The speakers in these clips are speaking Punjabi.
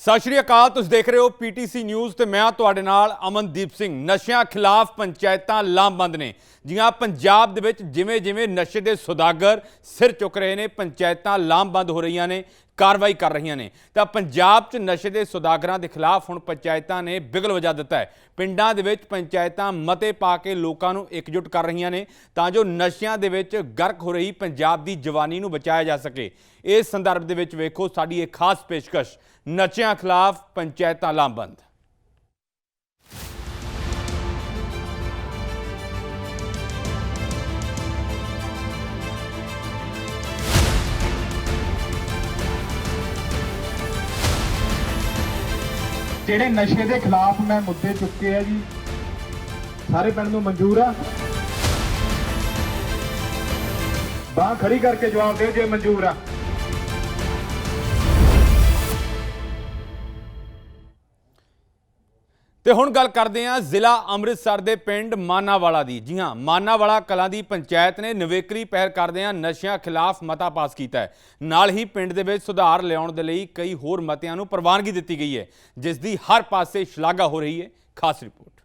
ਸਤਿ ਸ਼੍ਰੀ ਅਕਾਲ, ਤੁਸੀਂ ਦੇਖ ਰਹੇ ਹੋ ਪੀਟੀਸੀ ਨਿਊਜ਼ ਤੇ ਮੈਂ ਤੁਹਾਡੇ ਨਾਲ ਅਮਨਦੀਪ ਸਿੰਘ। ਨਸ਼ਿਆਂ ਖਿਲਾਫ ਪੰਚਾਇਤਾਂ ਲਾਮਬੰਦ ਨੇ। ਜੀਆਂ ਪੰਜਾਬ ਦੇ ਵਿੱਚ ਜਿਵੇਂ ਜਿਵੇਂ ਨਸ਼ੇ ਦੇ ਸੁਦਾਗਰ ਸਿਰ ਚੁੱਕ ਰਹੇ ਨੇ, ਪੰਚਾਇਤਾਂ ਲਾਮਬੰਦ ਹੋ ਰਹੀਆਂ ਨੇ, ਕਾਰਵਾਈ ਕਰ ਰਹੀਆਂ ਨੇ, ਤਾਂ ਪੰਜਾਬ 'ਚ ਨਸ਼ੇ ਦੇ ਸੁਦਾਗਰਾਂ ਦੇ ਖਿਲਾਫ ਹੁਣ ਪੰਚਾਇਤਾਂ ਨੇ ਬਿਗਲ ਵਜਾ ਦਿੱਤਾ ਹੈ। ਪਿੰਡਾਂ ਦੇ ਵਿੱਚ ਪੰਚਾਇਤਾਂ ਮਤੇ ਪਾ ਕੇ ਲੋਕਾਂ ਨੂੰ ਇਕਜੁੱਟ ਕਰ ਰਹੀਆਂ ਨੇ, ਤਾਂ ਜੋ ਨਸ਼ਿਆਂ ਦੇ ਵਿੱਚ ਗਰਕ ਹੋ ਰਹੀ ਪੰਜਾਬ ਦੀ ਜਵਾਨੀ ਨੂੰ ਬਚਾਇਆ ਜਾ ਸਕੇ। ਇਸ ਸੰਦਰਭ ਦੇ ਵਿੱਚ ਵੇਖੋ ਸਾਡੀ ਇਹ ਖਾਸ ਪੇਸ਼ਕਸ਼, ਨਸ਼ਿਆਂ ਖਿਲਾਫ ਪੰਚਾਇਤਾਂ ਲਾਮਬੰਦ ਜਿਹੜੇ ਨਸ਼ੇ ਦੇ ਖਿਲਾਫ ਮੈਂ ਮੁੱਦੇ ਚੁੱਕੇ ਆ ਜੀ, ਸਾਰੇ ਪਿੰਡ ਨੂੰ ਮਨਜ਼ੂਰ ਆ। ਬਾਹ ਖੜੀ ਕਰਕੇ ਜਵਾਬ ਦਿਓ ਜੇ ਮਨਜ਼ੂਰ ਆ। ਤੇ ਹੁਣ ਗੱਲ ਕਰਦੇ ਹਾਂ ਜ਼ਿਲ੍ਹਾ ਅੰਮ੍ਰਿਤਸਰ ਦੇ ਪਿੰਡ ਮਾਨਾਵਾਲਾ ਦੀ। ਜੀ ਹਾਂ, ਮਾਨਾਵਾਲਾ ਕਲਾਂ ਦੀ ਪੰਚਾਇਤ ਨੇ ਨਵੇਕਲੀ ਪਹਿਲ ਕਰਦਿਆਂ ਨਸ਼ਿਆਂ ਖਿਲਾਫ ਮਤਾ ਪਾਸ ਕੀਤਾ ਹੈ। ਨਾਲ ਹੀ ਪਿੰਡ ਦੇ ਵਿੱਚ ਸੁਧਾਰ ਲਿਆਉਣ ਦੇ ਲਈ ਕਈ ਹੋਰ ਮਤਿਆਂ ਨੂੰ ਪ੍ਰਵਾਨਗੀ ਦਿੱਤੀ ਗਈ ਹੈ, ਜਿਸ ਦੀ ਹਰ ਪਾਸੇ ਸ਼ਲਾਘਾ ਹੋ ਰਹੀ ਹੈ। ਖਾਸ ਰਿਪੋਰਟ।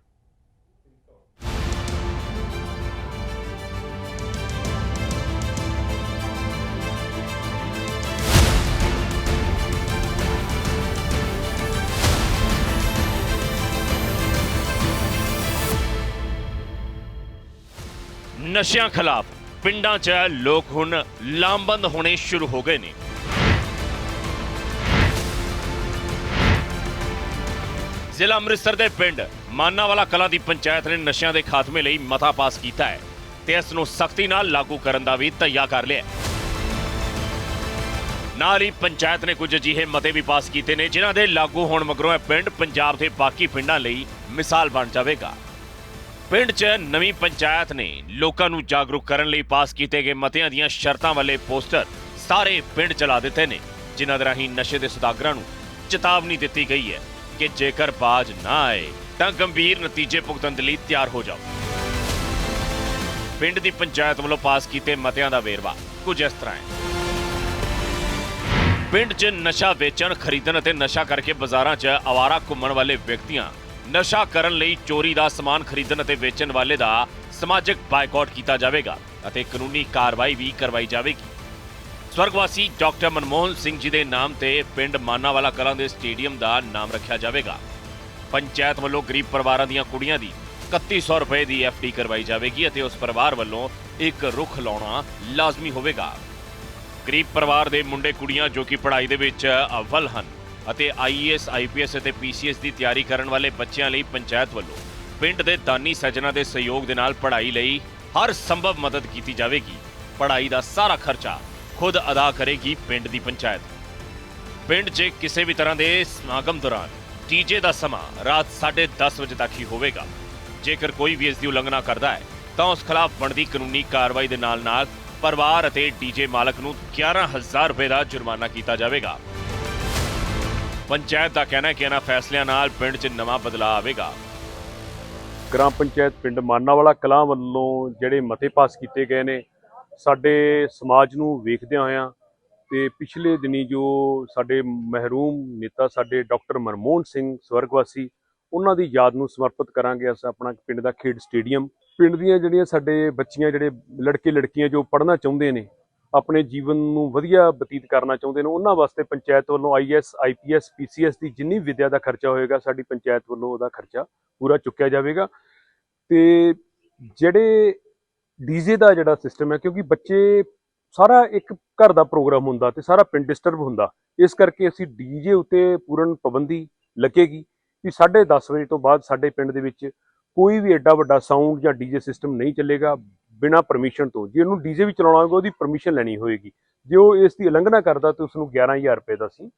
ਨਸ਼ਿਆਂ ਖਿਲਾਫ ਪਿੰਡਾਂ 'ਚ ਲੋਕ ਹੁਣ ਲਾਮਬੰਦ ਹੋਣੇ ਸ਼ੁਰੂ ਹੋ ਗਏ ਨੇ ਜ਼ਿਲ੍ਹਾ ਅੰਮ੍ਰਿਤਸਰ ਦੇ ਪਿੰਡ ਮਾਨਾਵਾਲਾ ਕਲਾ ਦੀ ਪੰਚਾਇਤ ਨੇ ਨਸ਼ਿਆਂ ਦੇ ਖਾਤਮੇ ਲਈ ਮਤਾ ਪਾਸ ਕੀਤਾ ਹੈ ਤੇ ਇਸ ਨੂੰ ਸਖਤੀ ਨਾਲ ਲਾਗੂ ਕਰਨ ਦਾ ਵੀ ਤਈਆ ਕਰ ਲਿਆ ਹੈ। ਨਾਲ ਹੀ ਪੰਚਾਇਤ ਨੇ ਕੁਝ ਅਜਿਹੇ ਮਤੇ ਵੀ ਪਾਸ ਕੀਤੇ ਨੇ ਜਿਨ੍ਹਾਂ ਦੇ ਲਾਗੂ ਹੋਣ ਮਗਰੋਂ ਇਹ ਪਿੰਡ ਪੰਜਾਬ ਦੇ ਬਾਕੀ ਪਿੰਡਾਂ ਲਈ ਮਿਸਾਲ ਬਣ ਜਾਵੇਗਾ ਪਿੰਡ 'ਚ ਨਵੀਂ ਪੰਚਾਇਤ ਨੇ ਲੋਕਾਂ ਨੂੰ ਜਾਗਰੂਕ ਕਰਨ ਲਈ ਪਾਸ ਕੀਤੇ ਗਏ ਮਤਿਆਂ ਦੀਆਂ ਸ਼ਰਤਾਂ ਵਾਲੇ ਪੋਸਟਰ ਸਾਰੇ ਪਿੰਡ ਚਲਾ ਦਿੱਤੇ ਨੇ, ਜਿਨ੍ਹਾਂ ਦੇ ਰਾਹੀਂ ਨਸ਼ੇ ਦੇ ਸੁਦਾਗਰਾਂ ਨੂੰ ਚੇਤਾਵਨੀ ਦਿੱਤੀ ਗਈ ਹੈ ਕਿ ਜੇਕਰ ਬਾਜ ਨਾ ਆਏ, ਤਾਂ ਗੰਭੀਰ ਨਤੀਜੇ ਭੁਗਤਣ ਦੇ ਲਈ ਤਿਆਰ ਹੋ ਜਾਓ। ਪਿੰਡ ਦੀ ਪੰਚਾਇਤ ਵੱਲੋਂ ਪਾਸ ਕੀਤੇ ਮਤਿਆਂ ਦਾ ਵੇਰਵਾ ਕੁਝ ਇਸ ਤਰ੍ਹਾਂ ਹੈ। ਪਿੰਡ 'ਚ ਨਸ਼ਾ ਵੇਚਣ, ਖਰੀਦਣ ਅਤੇ ਨਸ਼ਾ ਕਰਕੇ ਬਾਜ਼ਾਰਾਂ 'ਚ ਆਵਾਰਾ ਘੁੰਮਣ ਵਾਲੇ ਵਿਅਕਤੀਆਂ ਨਸ਼ਾ ਕਰਨ ਲਈ ਚੋਰੀ ਦਾ ਸਮਾਨ ਖਰੀਦਣ ਅਤੇ ਵੇਚਣ ਵਾਲੇ ਦਾ ਸਮਾਜਿਕ ਬਾਈਕਾਟ ਕੀਤਾ ਜਾਵੇਗਾ ਅਤੇ ਕਾਨੂੰਨੀ ਕਾਰਵਾਈ ਵੀ ਕਰਵਾਈ ਜਾਵੇਗੀ। ਸਵਰਗਵਾਸੀ ਡਾਕਟਰ ਮਨਮੋਹਨ ਸਿੰਘ ਜੀ ਦੇ ਨਾਮ ਤੇ ਪਿੰਡ ਮਾਨਾਵਾਲਾ ਕਲਾਂ ਦੇ ਸਟੇਡੀਅਮ ਦਾ ਨਾਮ ਰੱਖਿਆ ਜਾਵੇਗਾ। ਪੰਚਾਇਤ ਵੱਲੋਂ ਗਰੀਬ ਪਰਿਵਾਰਾਂ ਦੀਆਂ ਕੁੜੀਆਂ ਦੀ 3100 ਰੁਪਏ ਦੀ ਐਫਡੀ ਕਰਵਾਈ ਜਾਵੇਗੀ ਅਤੇ ਉਸ ਪਰਿਵਾਰ ਵੱਲੋਂ ਇੱਕ ਰੁੱਖ ਲਾਉਣਾ ਲਾਜ਼ਮੀ ਹੋਵੇਗਾ। ਗਰੀਬ ਪਰਿਵਾਰ ਦੇ ਮੁੰਡੇ ਕੁੜੀਆਂ ਜੋ ਕਿ ਪੜ੍ਹਾਈ ਦੇ ਵਿੱਚ ਅਵਲ ਹਨ ਅਤੇ ਆਈਏਐਸ ਆਈਪੀਐਸ ਅਤੇ ਪੀਸੀਐਸ ਦੀ ਤਿਆਰੀ ਕਰਨ ਵਾਲੇ ਬੱਚਿਆਂ ਲਈ ਪੰਚਾਇਤ ਵੱਲੋਂ ਪਿੰਡ ਦੇ ਦਾਨੀ ਸੱਜਣਾ ਦੇ ਸਹਿਯੋਗ ਦੇ ਨਾਲ ਪੜ੍ਹਾਈ ਲਈ ਹਰ ਸੰਭਵ ਮਦਦ ਕੀਤੀ ਜਾਵੇਗੀ। ਪੜ੍ਹਾਈ ਦਾ ਸਾਰਾ ਖਰਚਾ ਖੁਦ ਅਦਾ ਕਰੇਗੀ ਪਿੰਡ ਦੀ ਪੰਚਾਇਤ। ਪਿੰਡ 'ਚ ਕਿਸੇ ਵੀ ਤਰ੍ਹਾਂ ਦੇ ਸਮਾਗਮ ਦੌਰਾਨ ਡੀਜੇ ਦਾ ਸਮਾਂ ਰਾਤ 10:30 ਵਜੇ ਤੱਕ ਹੀ ਹੋਵੇਗਾ। ਜੇਕਰ ਕੋਈ ਵੀ ਇਸ ਦੀ ਉਲੰਘਣਾ ਕਰਦਾ ਹੈ, ਤਾਂ ਉਸ ਖਿਲਾਫ ਬਣਦੀ ਕਾਨੂੰਨੀ ਕਾਰਵਾਈ ਦੇ ਨਾਲ-ਨਾਲ ਪਰਿਵਾਰ ਅਤੇ ਡੀਜੇ ਮਾਲਕ ਨੂੰ 11000 ਰੁਪਏ ਦਾ ਜੁਰਮਾਨਾ ਕੀਤਾ ਜਾਵੇਗਾ। ਪੰਚਾਇਤ ਦਾ ਕਹਿਣਾ ਹੈ ਕਿ ਇਹਨਾਂ ਫੈਸਲਿਆਂ ਨਾਲ ਪਿੰਡ 'ਚ ਨਵਾਂ ਬਦਲਾਅ ਆਵੇਗਾ। ਗ੍ਰਾਮ ਪੰਚਾਇਤ ਪਿੰਡ ਮਾਨਾਵਾਲਾ ਕਲਾਂ ਵੱਲੋਂ ਜਿਹੜੇ ਮਤੇ ਪਾਸ ਕੀਤੇ ਗਏ ਨੇ, ਸਾਡੇ ਸਮਾਜ ਨੂੰ ਵੇਖਦਿਆਂ ਹੋਇਆਂ ਤੇ ਪਿਛਲੇ ਦਿਨੀ ਜੋ ਸਾਡੇ ਮਹਿਰੂਮ ਨੇਤਾ ਸਾਡੇ ਡਾਕਟਰ ਮਨਮੋਹਨ ਸਿੰਘ ਸਵਰਗਵਾਸੀ, ਉਹਨਾਂ ਦੀ ਯਾਦ ਨੂੰ ਸਮਰਪਿਤ ਕਰਾਂਗੇ ਅਸੀਂ ਆਪਣਾ ਪਿੰਡ ਦਾ ਖੇਡ ਸਟੇਡੀਅਮ। ਪਿੰਡ ਦੀਆਂ ਜਿਹੜੀਆਂ ਸਾਡੇ ਬੱਚੀਆਂ, ਜਿਹੜੇ ਲੜਕੇ ਲੜਕੀਆਂ ਜੋ ਪੜ੍ਹਨਾ ਚਾਹੁੰਦੇ ਨੇ ਆਪਣੇ ਜੀਵਨ ਨੂੰ ਵਧੀਆ ਬਤੀਤ ਕਰਨਾ ਚਾਹੁੰਦੇ ਨੇ, ਉਹਨਾਂ ਵਾਸਤੇ ਪੰਚਾਇਤ ਵੱਲੋਂ ਆਈਐਸ ਆਈਪੀਐਸ ਪੀਸੀਐਸ ਦੀ ਜਿੰਨੀ ਵਿਦਿਆ ਦਾ ਖਰਚਾ ਹੋਏਗਾ, ਸਾਡੀ ਪੰਚਾਇਤ ਵੱਲੋਂ ਉਹਦਾ ਖਰਚਾ ਪੂਰਾ ਚੁੱਕਿਆ ਜਾਵੇਗਾ। ਤੇ ਜਿਹੜੇ ਡੀਜੇ ਦਾ ਜਿਹੜਾ ਸਿਸਟਮ ਹੈ, ਕਿਉਂਕਿ ਬੱਚੇ ਸਾਰਾ ਇੱਕ ਘਰ ਦਾ ਪ੍ਰੋਗਰਾਮ ਹੁੰਦਾ ਤੇ ਸਾਰਾ ਪਿੰਡ ਡਿਸਟਰਬ ਹੁੰਦਾ, ਇਸ ਕਰਕੇ ਅਸੀਂ ਡੀਜੇ ਉੱਤੇ ਪੂਰਨ ਪਾਬੰਦੀ ਲੱਗੇਗੀ ਕਿ 10:30 ਵਜੇ ਤੋਂ ਬਾਅਦ ਸਾਡੇ ਪਿੰਡ ਦੇ ਵਿੱਚ ਕੋਈ ਵੀ ਐਡਾ ਵੱਡਾ ਸਾਊਂਡ ਜਾਂ ਡੀਜੇ ਸਿਸਟਮ ਨਹੀਂ ਚੱਲੇਗਾ। ਬਿਨਾਂ ਪਰਮਿਸ਼ਨ ਤੋਂ, ਜੇ ਉਹਨੂੰ ਡੀਜੇ ਵੀ ਚਲਾਉਣਾ ਹੋਵੇਗਾ ਉਹਦੀ ਪਰਮਿਸ਼ਨ ਲੈਣੀ ਹੋਏਗੀ। ਜੇ ਉਹ ਇਸ ਦੀ ਉਲੰਘਣਾ ਕਰਦਾ ਤਾਂ ਉਸ ਨੂੰ 11000 ਰੁਪਏ ਦਾ ਅਸੀਂ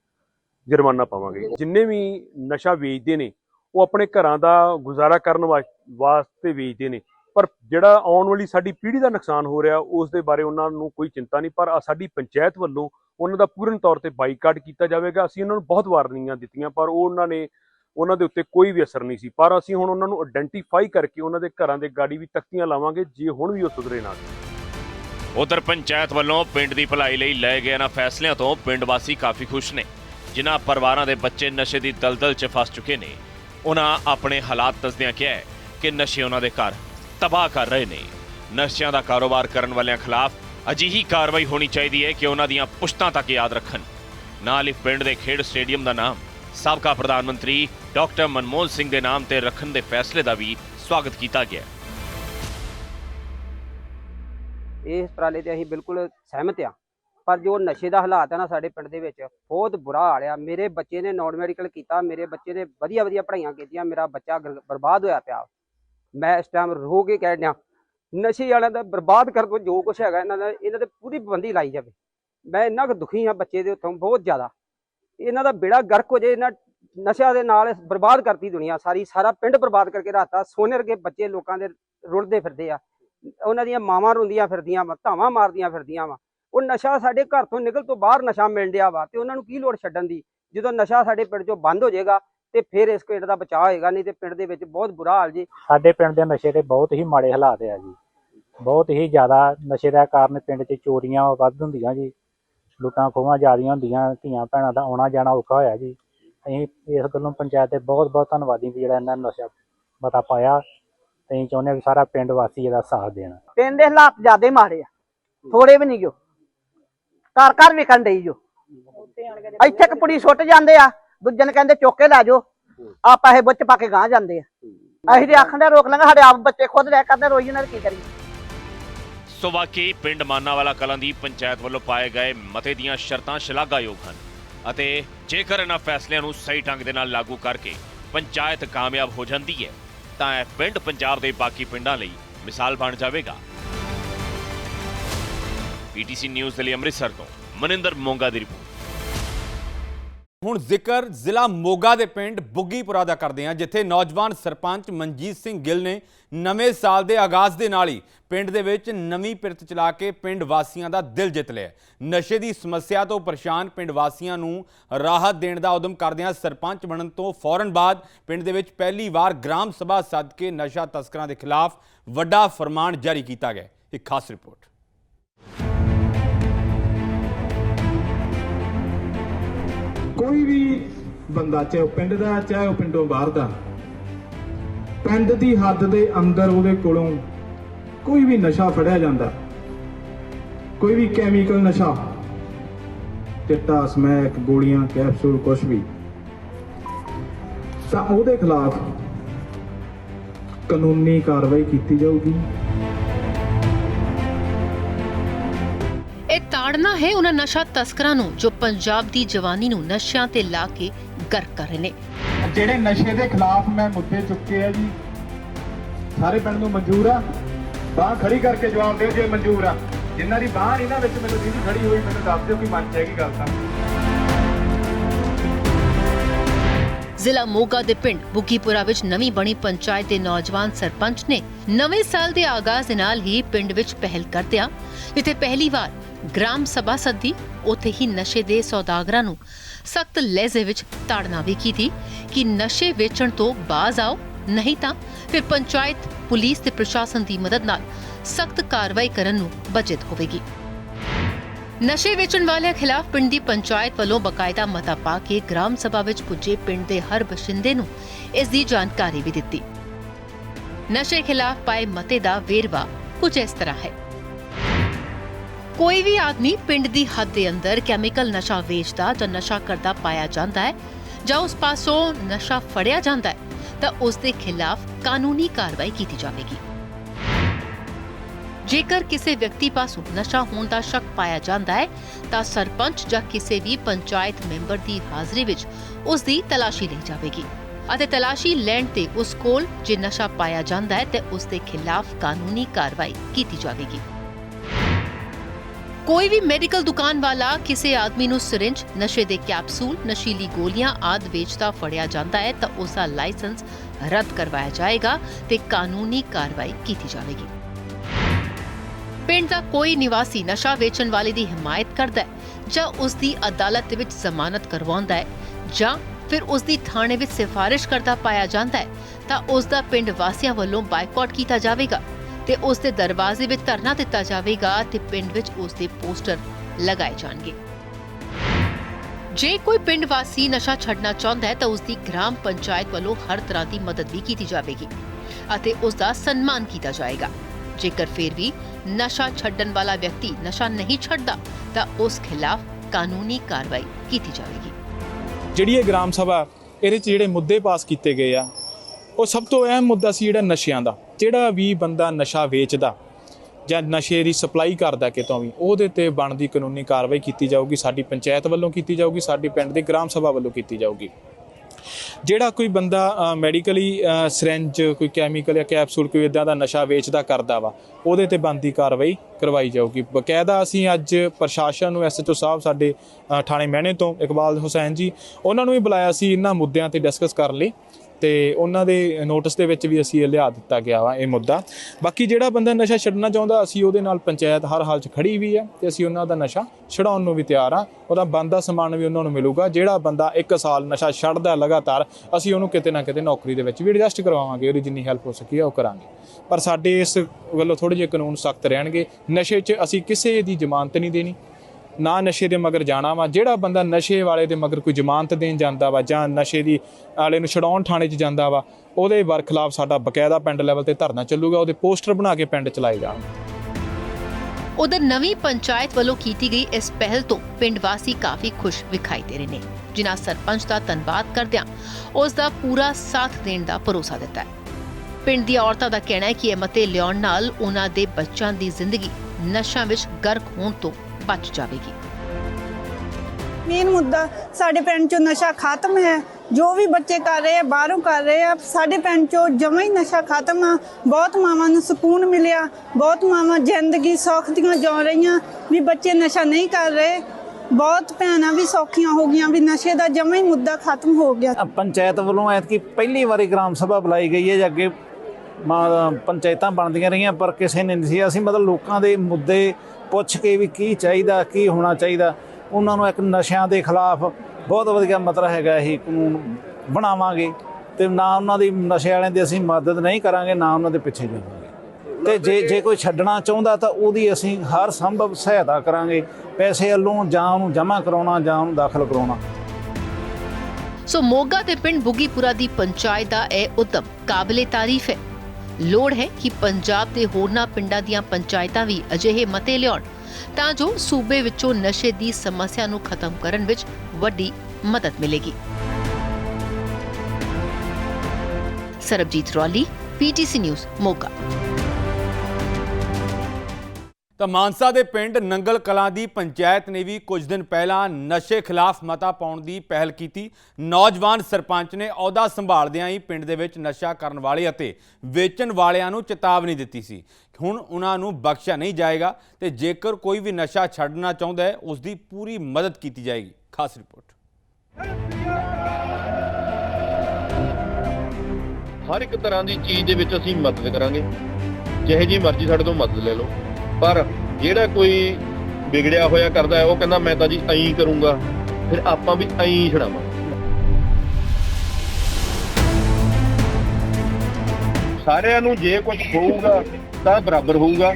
ਜੁਰਮਾਨਾ ਪਾਵਾਂਗੇ। ਜਿੰਨੇ ਵੀ ਨਸ਼ਾ ਵੇਚਦੇ ਨੇ, ਉਹ ਆਪਣੇ ਘਰਾਂ ਦਾ ਗੁਜ਼ਾਰਾ ਕਰਨ ਵਾ- ਵਾਸਤੇ ਵੇਚਦੇ ਨੇ। ਪਰ ਜਿਹੜਾ ਆਉਣ ਵਾਲੀ ਸਾਡੀ ਪੀੜ੍ਹੀ ਦਾ ਨੁਕਸਾਨ ਹੋ ਰਿਹਾ, ਉਸ ਦੇ ਬਾਰੇ ਉਹਨਾਂ ਨੂੰ ਕੋਈ ਚਿੰਤਾ ਨਹੀਂ। ਪਰ ਸਾਡੀ ਪੰਚਾਇਤ ਵੱਲੋਂ ਉਹਨਾਂ ਦਾ ਪੂਰਨ ਤੌਰ ਤੇ ਬਾਈਕਾਟ ਕੀਤਾ ਜਾਵੇਗਾ। ਅਸੀਂ ਉਹਨਾਂ ਨੂੰ ਬਹੁਤ ਵਾਰਨਿੰਗਾਂ ਦਿੱਤੀਆਂ, ਪਰ ਉਹ ਉਹਨਾਂ ਨੇ ਉਹਨਾਂ ਦੇ ਉੱਤੇ ਕੋਈ ਵੀ ਅਸਰ ਨਹੀਂ ਸੀ। ਪਰ ਅਸੀਂ ਹੁਣ ਉਹਨਾਂ ਨੂੰ ਆਇਡੈਂਟੀਫਾਈ ਕਰਕੇ ਉਹਨਾਂ ਦੇ ਘਰਾਂ ਦੇ ਗਾੜੀ ਵੀ ਤਖਤੀਆਂ ਲਾਵਾਂਗੇ, ਜੇ ਹੁਣ ਵੀ ਉਹ ਸੁਧਰੇ ਨਾ ਉਧਰ ਪੰਚਾਇਤ ਵੱਲੋਂ ਪਿੰਡ ਦੀ ਭਲਾਈ ਲਈ ਲਏ ਗਏ ਇਹਨਾਂ ਫੈਸਲਿਆਂ ਤੋਂ ਪਿੰਡ ਵਾਸੀ ਕਾਫੀ ਖੁਸ਼ ਨੇ। ਜਿਨ੍ਹਾਂ ਪਰਿਵਾਰਾਂ ਦੇ ਬੱਚੇ ਨਸ਼ੇ ਦੀ ਦਲਦਲ 'ਚ ਫਸ ਚੁੱਕੇ ਨੇ, ਉਹਨਾਂ ਆਪਣੇ ਹਾਲਾਤ ਦੱਸਦਿਆਂ ਕਿਹਾ ਕਿ ਨਸ਼ੇ ਉਹਨਾਂ ਦੇ ਘਰ ਤਬਾਹ ਕਰ ਰਹੇ ਨੇ। ਨਸ਼ਿਆਂ ਦਾ ਕਾਰੋਬਾਰ ਕਰਨ ਵਾਲਿਆਂ ਖਿਲਾਫ ਅਜਿਹੀ ਕਾਰਵਾਈ ਹੋਣੀ ਚਾਹੀਦੀ ਹੈ ਕਿ ਉਹਨਾਂ ਦੀਆਂ ਪੁਸ਼ਤਾਂ ਤੱਕ ਯਾਦ ਰੱਖਣ। ਨਾਲ ਹੀ ਪਿੰਡ ਦੇ ਖੇਡ ਸਟੇਡੀਅਮ ਦਾ ਨਾਮ ਸਾਬਕਾ ਪ੍ਰਧਾਨ ਮੰਤਰੀ ਡਾਕਟਰ ਮਨਮੋਹਨ ਸਿੰਘ ਦੇ ਨਾਮ ਤੇ ਰੱਖਣ ਦੇ ਫੈਸਲੇ ਦਾ ਵੀ ਸਵਾਗਤ ਕੀਤਾ ਗਿਆ ਇਸ ਉਪਰਾਲੇ ਤੇ ਅਸੀਂ ਬਿਲਕੁਲ ਸਹਿਮਤ ਆ ਪਰ ਜੋ ਨਸ਼ੇ ਦਾ ਹਾਲਾਤ ਹੈ ਨਾ ਸਾਡੇ ਪਿੰਡ ਦੇ ਵਿੱਚ, ਬਹੁਤ ਬੁਰਾ ਹਾਲ ਆ। ਮੇਰੇ ਬੱਚੇ ਨੇ ਨਾਨ ਮੈਡੀਕਲ ਕੀਤਾ, ਮੇਰੇ ਬੱਚੇ ਨੇ ਵਧੀਆ ਵਧੀਆ ਪੜ੍ਹਾਈਆਂ ਕੀਤੀਆਂ, ਮੇਰਾ ਬੱਚਾ ਗਰ- ਬਰਬਾਦ ਹੋਇਆ ਪਿਆ। ਮੈਂ ਇਸ ਟਾਈਮ ਰੋ ਕੇ ਕਹਿ ਰਿਹਾ ਨਸ਼ੇ ਵਾਲਿਆਂ ਦਾ ਬਰਬਾਦ ਕਰ ਦੋ ਜੋ ਕੁਝ ਹੈਗਾ, ਇਹਨਾਂ ਦਾ ਇਹਨਾਂ ਤੇ ਪੂਰੀ ਪਾਬੰਦੀ ਲਾਈ ਜਾਵੇ। ਮੈਂ ਇੰਨਾ ਕੁ ਦੁਖੀ ਹਾਂ ਬੱਚੇ ਦੇ ਉੱਤੋਂ, ਬਹੁਤ ਜ਼ਿਆਦਾ। ਇਹਨਾਂ ਦਾ ਬੇੜਾ ਗਰਕ ਹੋ ਜੇ ਇਹਨਾਂ ਨਸ਼ਿਆਂ ਦੇ ਨਾਲ ਬਰਬਾਦ ਕਰਤੀ ਦੁਨੀਆ ਸਾਰੀ, ਸਾਰਾ ਪਿੰਡ ਬਰਬਾਦ ਕਰਕੇ ਰਾਤਾ ਸੋਨੇ ਵਰਗੇ ਬੱਚੇ ਲੋਕਾਂ ਦੇ ਰੁਲਦੇ ਫਿਰਦੇ ਆ। ਉਹਨਾਂ ਦੀਆਂ ਮਾਵਾਂ ਰੋਂਦੀਆਂ ਫਿਰਦੀਆਂ ਵਾ, ਧਾਵਾਂ ਮਾਰਦੀਆਂ ਫਿਰਦੀਆਂ ਵਾ। ਉਹ ਨਸ਼ਾ ਸਾਡੇ ਘਰ ਤੋਂ ਨਿਕਲ ਤੋਂ ਬਾਹਰ ਨਸ਼ਾ ਮਿਲ ਡਿਆ ਵਾ ਤੇ ਉਹਨਾਂ ਨੂੰ ਕੀ ਲੋੜ ਛੱਡਣ ਦੀ? ਜਦੋਂ ਨਸ਼ਾ ਸਾਡੇ ਪਿੰਡ ਚੋਂ ਬੰਦ ਹੋ ਜਾਏਗਾ ਤੇ ਫਿਰ ਇਸ ਪਿੰਡ ਦਾ ਬਚਾਅ ਹੋਏਗਾ, ਨਹੀਂ ਤੇ ਪਿੰਡ ਦੇ ਵਿੱਚ ਬਹੁਤ ਬੁਰਾ ਹਾਲ ਜੀ। ਸਾਡੇ ਪਿੰਡ ਦੇ ਨਸ਼ੇ ਦੇ ਬਹੁਤ ਹੀ ਮਾੜੇ ਹਾਲਾਤ ਆ ਜੀ। ਬਹੁਤ ਹੀ ਜ਼ਿਆਦਾ ਨਸ਼ੇ ਦਾ ਕਾਰਨ ਪਿੰਡ 'ਚ ਚੋਰੀਆਂ ਵੱਧ ਹੁੰਦੀਆਂ ਜੀ। ਲੁੱਟਾਂ ਖੋਹਾਂ ਜ਼ਿਆਦੀਆਂ ਹੁੰਦੀਆਂ, ਧੀਆਂ ਭੈਣਾਂ ਦਾ ਆਉਣਾ ਜਾਣਾ ਔਖਾ ਹੋਇਆ ਜੀ। ਅਸੀਂ ਇਸ ਗੱਲੋਂ ਪੰਚਾਇਤ ਦੇ ਬਹੁਤ ਬਹੁਤ ਧੰਨਵਾਦੀ ਵੀ ਜਿਹੜਾ ਇਹਨਾਂ ਨੇ ਨਸ਼ਾ ਪਤਾ ਪਾਇਆ। ਤੇ ਅਸੀਂ ਚਾਹੁੰਦੇ ਹਾਂ ਵੀ ਸਾਰਾ ਪਿੰਡ ਵਾਸੀ ਇਹਦਾ ਸਾਥ ਦੇਣ। ਪਿੰਡ ਦੇ ਹਾਲਾਤ ਜ਼ਿਆਦੇ ਮਾੜੇ ਆ। ਥੋੜੇ ਵੀ ਨਹੀਂ ਜੋ। ਘਰ ਘਰ ਵਿਕਣ ਡਈ ਜੋ। ਇੱਥੇ ਕਪੜੀ ਸੁੱਟ ਜਾਂਦੇ ਆ, ਦੂਜੇ ਨੇ ਕਹਿੰਦੇ ਚੁੱਕ ਕੇ ਲੈ ਜਾਓ। ਆ ਪੈਸੇ ਬੁੱਚ ਪਾ ਕੇ ਗਾਂ ਜਾਂਦੇ ਆ। ਅਸੀਂ ਤੇ ਆਖਣ ਦੇ ਰੋਕ ਲਾਂਗੇ, ਸਾਡੇ ਆਪ ਬੱਚੇ ਖੁਦ ਰਹਿ ਕਰਦੇ ਰੋਈ ਨਾਲ ਕੀ ਕਰੀਏ? ਸੋ ਵਾਕਈ ਪਿੰਡ ਮਾਨਾਵਾਲਾ ਕਲਾਂ ਦੀ ਪੰਚਾਇਤ ਵੱਲੋਂ ਪਾਏ ਗਏ ਮਤੇ ਦੀਆਂ ਸ਼ਰਤਾਂ ਸ਼ਲਾਘਾਯੋਗ ਹਨ ਅਤੇ ਜੇਕਰ ਇਹਨਾਂ ਫੈਸਲਿਆਂ ਨੂੰ ਸਹੀ ਢੰਗ ਦੇ ਨਾਲ ਲਾਗੂ ਕਰਕੇ ਪੰਚਾਇਤ ਕਾਮਯਾਬ ਹੋ ਜਾਂਦੀ ਹੈ, ਤਾਂ ਇਹ ਪਿੰਡ ਪੰਜਾਬ ਦੇ ਬਾਕੀ ਪਿੰਡਾਂ ਲਈ ਮਿਸਾਲ ਬਣ ਜਾਵੇਗਾ। ਪੀਟੀਸੀ ਨਿਊਜ਼ ਦੇ ਲਈ ਅੰਮ੍ਰਿਤਸਰ ਤੋਂ ਮਨਿੰਦਰ ਮੋਂਗਾ ਦੀ ਰਿਪੋਰਟ। ਹੁਣ ਜ਼ਿਕਰ ਜ਼ਿਲ੍ਹਾ ਮੋਗਾ ਦੇ ਪਿੰਡ ਬੁੱਗੀਪੁਰਾ ਦਾ ਕਰਦੇ ਹਾਂ, ਜਿੱਥੇ ਨੌਜਵਾਨ ਸਰਪੰਚ ਮਨਜੀਤ ਸਿੰਘ ਗਿੱਲ ਨੇ ਨਵੇਂ ਸਾਲ ਦੇ ਆਗਾਜ਼ ਦੇ ਨਾਲ ਹੀ ਪਿੰਡ ਦੇ ਵਿੱਚ ਨਵੀਂ ਪਿਰਤ ਚਲਾ ਕੇ ਪਿੰਡ ਵਾਸੀਆਂ ਦਾ ਦਿਲ ਜਿੱਤ ਲਿਆ। ਨਸ਼ੇ ਦੀ ਸਮੱਸਿਆ ਤੋਂ ਪਰੇਸ਼ਾਨ ਪਿੰਡ ਵਾਸੀਆਂ ਨੂੰ ਰਾਹਤ ਦੇਣ ਦਾ ਉਦਮ ਕਰਦਿਆਂ ਸਰਪੰਚ ਬਣਨ ਤੋਂ ਫੌਰਨ ਬਾਅਦ ਪਿੰਡ ਦੇ ਵਿੱਚ ਪਹਿਲੀ ਵਾਰ ਗ੍ਰਾਮ ਸਭਾ ਸੱਦ ਕੇ ਨਸ਼ਾ ਤਸਕਰਾਂ ਦੇ ਖਿਲਾਫ ਵੱਡਾ ਫਰਮਾਨ ਜਾਰੀ ਕੀਤਾ ਗਿਆ ਇੱਕ ਖਾਸ ਰਿਪੋਰਟ। ਕੋਈ ਵੀ ਬੰਦਾ, ਚਾਹੇ ਉਹ ਪਿੰਡ ਦਾ, ਚਾਹੇ ਉਹ ਪਿੰਡੋਂ ਬਾਹਰ ਦਾ, ਪਿੰਡ ਦੀ ਹੱਦ ਦੇ ਅੰਦਰ ਉਹਦੇ ਕੋਲੋਂ ਕੋਈ ਵੀ ਨਸ਼ਾ ਫੜਿਆ ਜਾਂਦਾ। ਕੋਈ ਵੀ ਕੈਮੀਕਲ ਨਸ਼ਾ। ਚਿੱਟਾ, ਸਮੈਕ, ਗੋਲੀਆਂ ਕੈਪਸੂਲ ਕੁਝ ਵੀ। ਤਾਂ ਉਹਦੇ ਖਿਲਾਫ ਕਾਨੂੰਨੀ ਕਾਰਵਾਈ ਕੀਤੀ ਜਾਊਗੀ। ਤਾੜਨਾ ਹੈ ਉਹਨਾਂ ਨਸ਼ਾ ਤਸਕਰਾਂ ਨੂੰ ਜੋ ਪੰਜਾਬ ਦੀ ਜਵਾਨੀ ਨੂੰ ਨਸ਼ਿਆਂ ਤੇ ਲਾ ਕੇ ਗਰਕ ਕਰ ਰਹੇ ਨੇ। ਜਿਹੜੇ ਨਸ਼ੇ ਦੇ ਖਿਲਾਫ ਮੈਂ ਮੁੱਦੇ ਚੁੱਕੇ ਆ ਜੀ ਸਾਰੇ ਪਿੰਡ ਨੂੰ ਮਨਜ਼ੂਰ ਆ। ਬਾਹ ਖੜੀ ਕਰਕੇ ਜਵਾਬ ਦਿਓ ਜੇ ਮਨਜ਼ੂਰ ਆ। ਜਿਨ੍ਹਾਂ ਦੀ ਬਾਹ ਇਹਨਾਂ ਵਿੱਚ ਮੈਨੂੰ ਦੀਦੀ ਖੜੀ ਹੋਈ ਮੈਨੂੰ ਦੱਸ ਦਿਓ ਕਿ ਮਨ ਚ ਹੈਗੀ ਗੱਲ ਤਾਂ। ਜ਼ਿਲ੍ਹਾ ਮੋਗਾ ਦੇ ਪਿੰਡ ਬੁੱਗੀਪੁਰਾ ਵਿੱਚ ਨਵੀਂ ਬਣੀ ਪੰਚਾਇਤ ਦੇ ਨੌਜਵਾਨ ਸਰਪੰਚ ਨੇ ਨਵੇਂ ਸਾਲ ਦੇ ਆਗਾਜ਼ ਦੇ ਨਾਲ ਹੀ ਪਿੰਡ ਵਿੱਚ ਪਹਿਲ ਕਰਦਿਆਂ ਜਿੱਥੇ ਪਹਿਲੀ ਵਾਰ ਗ੍ਰਾਮ ਸਭਾ ਸੱਦੀ, ਉੱਥੇ ਹੀ ਨਸ਼ੇ ਦੇ ਸੌਦਾਗਰਾਂ ਨੂੰ ਸਖਤ ਲਹਿਜ਼ੇ ਵਿੱਚ ਤਾੜਨਾ ਵੀ ਕੀਤੀ ਕਿ ਨਸ਼ੇ ਵੇਚਣ ਤੋਂ ਬਾਜ਼ ਆਓ, ਨਹੀਂ ਤਾਂ ਫਿਰ ਪੰਚਾਇਤ, ਪੁਲਿਸ ਤੇ ਪ੍ਰਸ਼ਾਸਨ ਦੀ ਮਦਦ ਨਾਲ ਸਖਤ ਕਾਰਵਾਈ ਕਰਨ ਨੂੰ ਬਚਤ ਹੋਵੇਗੀ। ਨਸ਼ੇ ਵੇਚਣ ਵਾਲਿਆਂ ਖਿਲਾਫ ਪਿੰਡ ਦੀ ਪੰਚਾਇਤ ਵੱਲੋਂ ਬਕਾਇਦਾ ਮਤਾ ਪਾ ਕੇ ਗ੍ਰਾਮ ਸਭਾ ਵਿੱਚ ਪੁੱਜੇ ਪਿੰਡ ਦੇ ਹਰ ਬਸ਼ਿੰਦੇ ਨੂੰ ਇਸ ਦੀ ਜਾਣਕਾਰੀ ਵੀ ਦਿੱਤੀ। ਨਸ਼ੇ ਖਿਲਾਫ ਪਾਏ ਮਤੇ ਦਾ ਵੇਰਵਾ ਕੁਝ ਇਸ ਤਰ੍ਹਾਂ ਹੈ। ਕੋਈ ਵੀ ਆਦਮੀ ਪਿੰਡ ਦੀ ਹੱਦ ਦੇ ਅੰਦਰ ਕੈਮੀਕਲ ਨਸ਼ਾ ਵੇਚਦਾ ਜਾਂ ਨਸ਼ਾ ਕਰਦਾ ਪਾਇਆ ਜਾਂਦਾ ਹੈ ਜਾਂ ਉਸ ਪਾਸੋਂ ਨਸ਼ਾ ਫੜਿਆ ਜਾਂਦਾ ਹੈ, ਤਾਂ ਉਸ ਦੇ ਖਿਲਾਫ ਕਾਨੂੰਨੀ ਕਾਰਵਾਈ ਕੀਤੀ ਜਾਵੇਗੀ। ਜੇਕਰ ਕਿਸੇ ਵਿਅਕਤੀ ਪਾਸੋਂ ਨਸ਼ਾ ਹੋਣ ਦਾ ਸ਼ੱਕ ਪਾਇਆ ਜਾਂਦਾ ਹੈ, ਤਾਂ ਸਰਪੰਚ ਜਾਂ ਕਿਸੇ ਵੀ ਪੰਚਾਇਤ ਮੈਂਬਰ ਦੀ ਹਾਜ਼ਰੀ ਵਿੱਚ ਉਸ ਦੀ ਤਲਾਸ਼ੀ ਲਈ ਜਾਵੇਗੀ ਅਤੇ ਤਲਾਸ਼ੀ ਲੈਣ ਤੇ ਉਸ ਕੋਲ ਜੇ ਨਸ਼ਾ ਪਾਇਆ ਜਾਂਦਾ ਹੈ, ਤੇ ਉਸ ਦੇ ਖਿਲਾਫ ਕਾਨੂੰਨੀ ਕਾਰਵਾਈ ਕੀਤੀ ਜਾਵੇਗੀ। ਕੋਈ ਵੀ ਮੈਡੀਕਲ ਦੁਕਾਨ ਵਾਲਾ ਕਿਸੇ ਆਦਮੀ ਨੂੰ ਸਿਰਿੰਜ ਨਸ਼ੇ ਦੇ ਕੈਪਸੂਲ ਨਸ਼ੀਲੀ ਗੋਲੀਆਂ ਆਦਿ ਵੇਚਦਾ ਫੜਿਆ ਜਾਂਦਾ ਹੈ ਤਾਂ ਉਸ ਦਾ ਲਾਇਸੈਂਸ ਰੱਦ ਕਰਵਾਇਆ ਜਾਏਗਾ ਤੇ ਕਾਨੂੰਨੀ ਕਾਰਵਾਈ ਕੀਤੀ ਜਾਵੇਗੀ। ਪਿੰਡ ਦਾ ਕੋਈ ਨਿਵਾਸੀ ਨਸ਼ਾ ਵੇਚਣ ਵਾਲੇ ਦੀ ਹਮਾਇਤ ਕਰਦਾ ਹੈ ਜਾਂ ਉਸ ਦੀ ਅਦਾਲਤ ਵਿੱਚ ਜ਼ਮਾਨਤ ਕਰਵਾਉਂਦਾ ਹੈ ਜਾਂ ਫਿਰ ਉਸ ਦੀ ਥਾਣੇ ਵਿੱਚ ਸਿਫਾਰਿਸ਼ ਕਰਦਾ ਪਾਇਆ ਜਾਂਦਾ ਹੈ ਤਾਂ ਉਸ ਦਾ ਪਿੰਡ ਵਾਸੀਆਂ ਵੱਲੋਂ ਬਾਈਕਾਟ ਕੀਤਾ ਜਾਵੇਗਾ। ਤੇ ਉਸ ਦੇ ਦਰਵਾਜ਼ੇ ਵਿੱਚ ਧਰਨਾ ਦਿੱਤਾ ਜਾਵੇਗਾ ਤੇ ਪਿੰਡ ਵਿੱਚ ਉਸ ਦੇ ਪੋਸਟਰ ਲਗਾਏ ਜਾਣਗੇ। ਜੇ ਕੋਈ ਪਿੰਡ ਵਾਸੀ ਨਸ਼ਾ ਛੱਡਣਾ ਚਾਹੁੰਦਾ ਹੈ ਤਾਂ ਉਸ ਦੀ ਗ੍ਰਾਮ ਪੰਚਾਇਤ ਵੱਲੋਂ ਹਰ ਤਰ੍ਹਾਂ ਦੀ ਮਦਦ ਵੀ ਕੀਤੀ ਜਾਵੇਗੀ ਅਤੇ ਉਸ ਦਾ ਸਨਮਾਨ ਕੀਤਾ ਜਾਏਗਾ। ਜੇਕਰ ਫਿਰ ਵੀ ਨਸ਼ਾ ਛੱਡਣ ਵਾਲਾ ਵਿਅਕਤੀ ਨਸ਼ਾ ਨਹੀਂ ਛੱਡਦਾ, ਤਾਂ ਉਸ ਖਿਲਾਫ ਕਾਨੂੰਨੀ ਕਾਰਵਾਈ ਕੀਤੀ ਜਾਵੇਗੀ। ਜਿਹੜੀ ਇਹ ਗ੍ਰਾਮ ਸਭਾ, ਇਹਦੇ 'ਚ ਜਿਹੜੇ ਮੁੱਦੇ ਪਾਸ ਕੀਤੇ ਗਏ ਆ ਉਹ ਸਭ ਤੋਂ ਅਹਿਮ ਮੁੱਦਾ ਸੀ ਜਿਹੜਾ ਨਸ਼ਿਆਂ ਦਾ, ਜਿਹੜਾ ਵੀ ਬੰਦਾ ਨਸ਼ਾ ਵੇਚਦਾ ਜਾਂ ਨਸ਼ੇ ਦੀ ਸਪਲਾਈ ਕਰਦਾ ਕਿਤੋਂ ਵੀ, ਉਹਦੇ ਤੇ ਬਣਦੀ ਕਾਨੂੰਨੀ ਕਾਰਵਾਈ ਕੀਤੀ ਜਾਊਗੀ, ਸਾਡੀ ਪੰਚਾਇਤ ਵੱਲੋਂ ਕੀਤੀ ਜਾਊਗੀ, ਸਾਡੀ ਪਿੰਡ ਦੀ ਗ੍ਰਾਮ ਸਭਾ ਵੱਲੋਂ ਕੀਤੀ ਜਾਊਗੀ। ਜਿਹੜਾ ਕੋਈ ਬੰਦਾ ਮੈਡੀਕਲੀ ਸਿਰੰਜ, ਕੋਈ ਕੈਮੀਕਲ ਜਾਂ ਕੈਪਸੂਲ, ਕੋਈ ਇਦਾਂ ਦਾ ਨਸ਼ਾ ਵੇਚਦਾ ਕਰਦਾ ਵਾ, ਉਹਦੇ ਤੇ ਬਣਦੀ ਕਾਰਵਾਈ ਕਰਵਾਈ ਜਾਊਗੀ। ਬਕਾਇਦਾ ਅਸੀਂ ਅੱਜ ਪ੍ਰਸ਼ਾਸਨ ਨੂੰ ਐਸਐਚਓ ਸਾਹਿਬ ਸਾਡੇ ਥਾਣੇ ਮਹਿਣੇ ਤੋਂ, ਇਕਬਾਲ ਹੁਸੈਨ ਜੀ, ਉਹਨਾਂ ਨੂੰ ਵੀ ਬੁਲਾਇਆ ਸੀ, ਇਹਨਾਂ ਮੁੱਦਿਆਂ ਤੇ ਡਿਸਕਸ ਕਰਨ ਲਈ। ਤੇ ਉਹਨਾਂ ਦੇ ਨੋਟਿਸ ਦੇ ਵਿੱਚ ਵੀ ਅਸੀਂ ਇਹ ਲਿਆ ਦਿੱਤਾ ਗਿਆ ਵਾ ਇਹ ਮੁੱਦਾ। ਬਾਕੀ ਜਿਹੜਾ ਬੰਦਾ ਨਸ਼ਾ ਛੱਡਣਾ ਚਾਹੁੰਦਾ, ਅਸੀਂ ਉਹਦੇ ਨਾਲ ਪੰਚਾਇਤ ਹਰ ਹਾਲ 'ਚ ਖੜੀ ਵੀ ਹੈ ਤੇ ਅਸੀਂ ਉਹਨਾਂ ਦਾ ਨਸ਼ਾ ਛਡਾਉਣ ਨੂੰ ਵੀ ਤਿਆਰ ਆ ਉਹਦਾ ਬੰਦਾ ਸਮਾਨ ਵੀ ਉਹਨਾਂ ਨੂੰ ਮਿਲੂਗਾ। ਜਿਹੜਾ ਬੰਦਾ 1 ਸਾਲ ਨਸ਼ਾ ਛੱਡਦਾ ਲਗਾਤਾਰ, ਅਸੀਂ ਉਹਨੂੰ ਕਿਤੇ ਨਾ ਕਿਤੇ ਨੌਕਰੀ ਦੇ ਵਿੱਚ ਵੀ ਐਡਜਸਟ ਕਰਵਾਵਾਂਗੇ, ਉਹਦੀ ਜਿੰਨੀ ਹੈਲਪ ਹੋ ਸਕੀ ਆ ਉਹ ਕਰਾਂਗੇ। ਪਰ ਸਾਡੇ ਇਸ ਵੱਲੋਂ ਥੋੜੇ ਜਿਹੇ ਕਾਨੂੰਨ ਸਖਤ ਰਹਿਣਗੇ। ਨਸ਼ੇ 'ਚ ਅਸੀਂ ਕਿਸੇ ਦੀ ਜ਼ਮਾਨਤ ਨਹੀਂ ਦੇਣੀ। ਨਾ ਨਸ਼ੇ ਦੇ ਮਗਰ ਜਾਣਾ ਵਾ। ਜਿਹੜਾ ਬੰਦਾ ਨਸ਼ੇ ਵਾਲੇ ਦੇ ਮਗਰ ਕੋਈ ਜ਼ਮਾਨਤ ਦੇਣ ਜਾਂਦਾ ਵਾ ਜਾਂ ਨਸ਼ੇ ਦੀ ਵਾਲੇ ਨੂੰ ਛਡਾਉਣ ਥਾਣੇ 'ਚ ਜਾਂਦਾ ਵਾ, ਉਹਦੇ ਵਰ ਖਿਲਾਫ ਸਾਡਾ ਬਕਾਇਦਾ ਪਿੰਡ ਲੈਵਲ ਤੇ ਧਰਨਾ ਚੱਲੂਗਾ, ਉਹਦੇ ਪੋਸਟਰ ਬਣਾ ਕੇ ਪਿੰਡ ਚਲਾਏ ਜਾਣਗੇ ਉਧਰ ਨਵੀਂ ਪੰਚਾਇਤ ਵੱਲੋਂ ਕੀਤੀ ਗਈ ਇਸ ਪਹਿਲ ਤੋਂ ਪਿੰਡ ਵਾਸੀ ਕਾਫੀ ਖੁਸ਼ ਵਿਖਾਈ ਦੇ ਰਹੇ ਨੇ। ਜਿਨ੍ਹਾਂ ਸਰਪੰਚ ਦਾ ਧੰਨਵਾਦ ਕਰਦਿਆਂ ਉਸ ਦਾ ਪੂਰਾ ਸਾਥ ਦੇਣ ਦਾ ਭਰੋਸਾ ਦਿੱਤਾ ਹੈ। ਪਿੰਡ ਦੀਆਂ ਔਰਤਾਂ ਦਾ ਕਹਿਣਾ ਹੈ ਕਿ ਇਹ ਮਤੇ ਲਿਆਉਣ ਨਾਲ ਉਹਨਾਂ ਦੇ ਬੱਚਿਆਂ ਦੀ ਜ਼ਿੰਦਗੀ ਨਸ਼ਿਆਂ ਵਿੱਚ ਗਰਕ ਹੋਣ ਤੋਂ ਬਚ ਜਾਵੇਗੀ। ਮੇਨ ਮੁੱਦਾ ਸਾਡੇ ਪਿੰਡ ਚੋਂ ਨਸ਼ਾ ਖਤਮ ਹੈ। ਜੋ ਵੀ ਬੱਚੇ ਕਰ ਰਹੇ ਆ ਬਾਹਰੋਂ ਕਰ ਰਹੇ ਆ ਸਾਡੇ ਪਿੰਡ ਚੋਂ ਜਮਾਂ ਹੀ ਨਸ਼ਾ ਖਤਮ ਆ। ਬਹੁਤ ਮਾਵਾਂ ਨੂੰ ਸਕੂਨ ਮਿਲਿਆ। ਬਹੁਤ ਮਾਵਾਂ ਜ਼ਿੰਦਗੀ ਸੌਖ ਦੀਆਂ ਜਿਉ ਰਹੀਆਂ। ਵੀ ਬੱਚੇ ਨਸ਼ਾ ਨਹੀਂ ਕਰ ਰਹੇ। ਬਹੁਤ ਭੈਣਾਂ ਵੀ ਸੌਖੀਆਂ ਹੋ ਗਈਆਂ। ਵੀ ਨਸ਼ੇ ਦਾ ਜਮਾਂ ਹੀ ਮੁੱਦਾ ਖਤਮ ਹੋ ਗਿਆ। ਪੰਚਾਇਤ ਵੱਲੋਂ ਐਤਕੀ ਪਹਿਲੀ ਵਾਰੀ ਗ੍ਰਾਮ ਸਭਾ ਬੁਲਾਈ ਗਈ ਹੈ ਜਾਂ ਅੱਗੇ ਮਾ- ਪੰਚਾਇਤਾਂ ਬਣਦੀਆਂ ਰਹੀਆਂ ਪਰ ਕਿਸੇ ਨੇ ਨਹੀਂ ਸੀ। ਅਸੀਂ ਮਤਲਬ ਲੋਕਾਂ ਦੇ ਮੁੱਦੇ ਪੁੱਛ ਕੇ ਵੀ ਕੀ ਚਾਹੀਦਾ, ਕੀ ਹੋਣਾ ਚਾਹੀਦਾ। ਉਹਨਾਂ ਨੂੰ ਇੱਕ ਨਸ਼ਿਆਂ ਦੇ ਖਿਲਾਫ ਬਹੁਤ ਵਧੀਆ ਮਤਲਬ ਹੈਗਾ ਇਹ ਕਾਨੂੰਨ ਬਣਾਵਾਂਗੇ ਤੇ ਨਾ ਉਹਨਾਂ ਦੀ ਨਸ਼ੇ ਵਾਲਿਆਂ ਦੀ ਅਸੀਂ ਮਦਦ ਨਹੀਂ ਕਰਾਂਗੇ, ਨਾ ਉਹਨਾਂ ਦੇ ਪਿੱਛੇ ਜਾਵਾਂਗੇ। ਤੇ ਜੇ ਜੇ ਕੋਈ ਛੱਡਣਾ ਚਾਹੁੰਦਾ ਤਾਂ ਉਹਦੀ ਅਸੀਂ ਹਰ ਸੰਭਵ ਸਹਾਇਤਾ ਕਰਾਂਗੇ, ਪੈਸੇ ਵੱਲੋਂ ਜਾਂ ਉਹਨੂੰ ਜਮ੍ਹਾਂ ਕਰਾਉਣਾ ਜਾਂ ਉਹਨੂੰ ਦਾਖਲ ਕਰਾਉਣਾ। ਸੋ ਮੋਗਾ ਦੇ ਪਿੰਡ ਬੁੱਗੀਪੁਰਾ ਦੀ ਪੰਚਾਇਤ ਦਾ ਇਹ ਉਦਮ ਕਾਬਲੇ ਤਾਰੀਫ ਹੈ। ਲੋੜ ਹੈ ਕਿ ਪੰਜਾਬ ਦੇ ਹੋਰਨਾਂ ਪਿੰਡਾਂ ਦੀਆਂ ਪੰਚਾਇਤਾਂ ਵੀ ਅਜਿਹੇ ਮਤੇ ਲਿਆਉਣ, ਤਾਂ ਜੋ ਸੂਬੇ ਵਿੱਚੋਂ ਨਸ਼ੇ ਦੀ ਸਮੱਸਿਆ ਨੂੰ ਖਤਮ ਕਰਨ ਵਿੱਚ ਵੱਡੀ ਮਦਦ ਮਿਲੇਗੀ। Sarabjit Rauli, PTC news, Moga. ਤਾਂ ਮਾਨਸਾ ਦੇ ਪਿੰਡ ਨੰਗਲ ਕਲਾਂ ਦੀ ਪੰਚਾਇਤ ਨੇ ਵੀ ਕੁਝ ਦਿਨ ਪਹਿਲਾਂ ਨਸ਼ੇ ਖਿਲਾਫ ਮਤਾ ਪਾਉਣ ਦੀ ਪਹਿਲ ਕੀਤੀ। ਨੌਜਵਾਨ ਸਰਪੰਚ ਨੇ ਅਹੁਦਾ ਸੰਭਾਲਦਿਆਂ ਹੀ ਪਿੰਡ ਦੇ ਵਿੱਚ ਨਸ਼ਾ ਕਰਨ ਵਾਲੇ ਅਤੇ ਵੇਚਣ ਵਾਲਿਆਂ ਨੂੰ ਚੇਤਾਵਨੀ ਦਿੱਤੀ ਸੀ। ਹੁਣ ਉਹਨਾਂ ਨੂੰ ਬਖਸ਼ਿਆ ਨਹੀਂ ਜਾਏਗਾ ਤੇ ਜੇਕਰ ਕੋਈ ਵੀ ਨਸ਼ਾ ਛੱਡਣਾ ਚਾਹੁੰਦਾ ਹੈ, ਉਸ ਦੀ ਪੂਰੀ ਮਦਦ ਕੀਤੀ ਜਾਏਗੀ। ਖਾਸ ਰਿਪੋਰਟ। ਹਰ ਇੱਕ ਤਰ੍ਹਾਂ ਦੀ ਚੀਜ਼ ਦੇ ਵਿੱਚ ਅਸੀਂ ਮਦਦ ਕਰਾਂਗੇ। ਜਿਹੇ ਜੀ ਮਰਜ਼ੀ ਸਾਡੇ ਤੋਂ ਮਦਦ ਲੈ ਲਓ। ਪਰ ਜਿਹੜਾ ਕੋਈ ਵਿਗੜਿਆ ਹੋਇਆ ਕਰਦਾ ਹੈ, ਉਹ ਕਹਿੰਦਾ, ਮੈਂ ਤਾਂ ਜੀ ਐਂ ਕਰੂੰਗਾ। ਫਿਰ ਆਪਾਂ ਵੀ ਐਂ ਹੀ ਸਾਰਿਆਂ ਨੂੰ ਜੇ ਕੁਝ ਹੋਊਗਾ, ਤਾਂ ਬਰਾਬਰ ਹੋਊਗਾ।